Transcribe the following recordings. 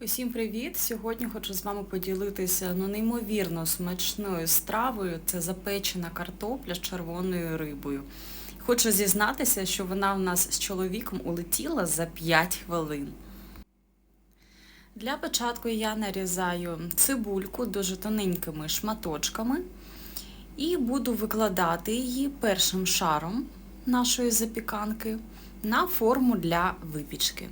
Усім привіт! Сьогодні хочу з вами поділитися ну, неймовірно смачною стравою. Це запечена картопля з червоною рибою. Хочу зізнатися, що вона в нас з чоловіком улетіла за 5 хвилин. Для початку я нарізаю цибульку дуже тоненькими шматочками і буду викладати її першим шаром нашої запіканки на форму для випічки.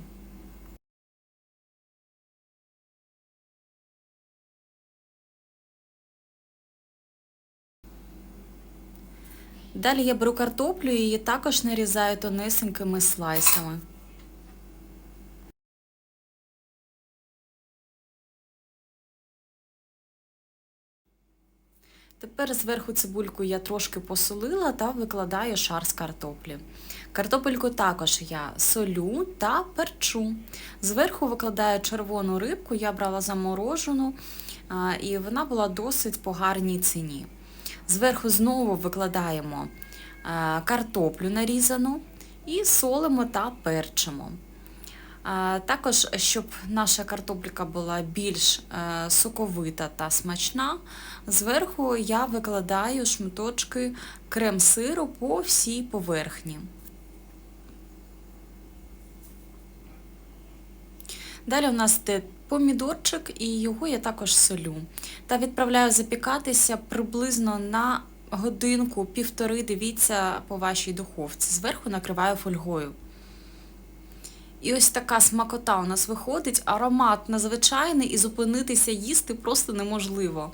Далі я беру картоплю і її також нарізаю тонесенькими слайсами. Тепер зверху цибульку я трошки посолила та викладаю шар з картоплі. Картопельку також я солю та перчу. Зверху викладаю червону рибку, я брала заморожену, і вона була досить по гарній ціні. Зверху знову викладаємо картоплю нарізану і солимо та перчимо. Також, щоб наша картопліка була більш е, соковита та смачна, зверху я викладаю шматочки крем-сиру по всій поверхні. Далі у нас помідорчик і його я також солю. Та відправляю запікатися приблизно на годинку-півтори, дивіться по вашій духовці. Зверху накриваю фольгою. І ось така смакота у нас виходить, аромат надзвичайний і зупинитися їсти просто неможливо.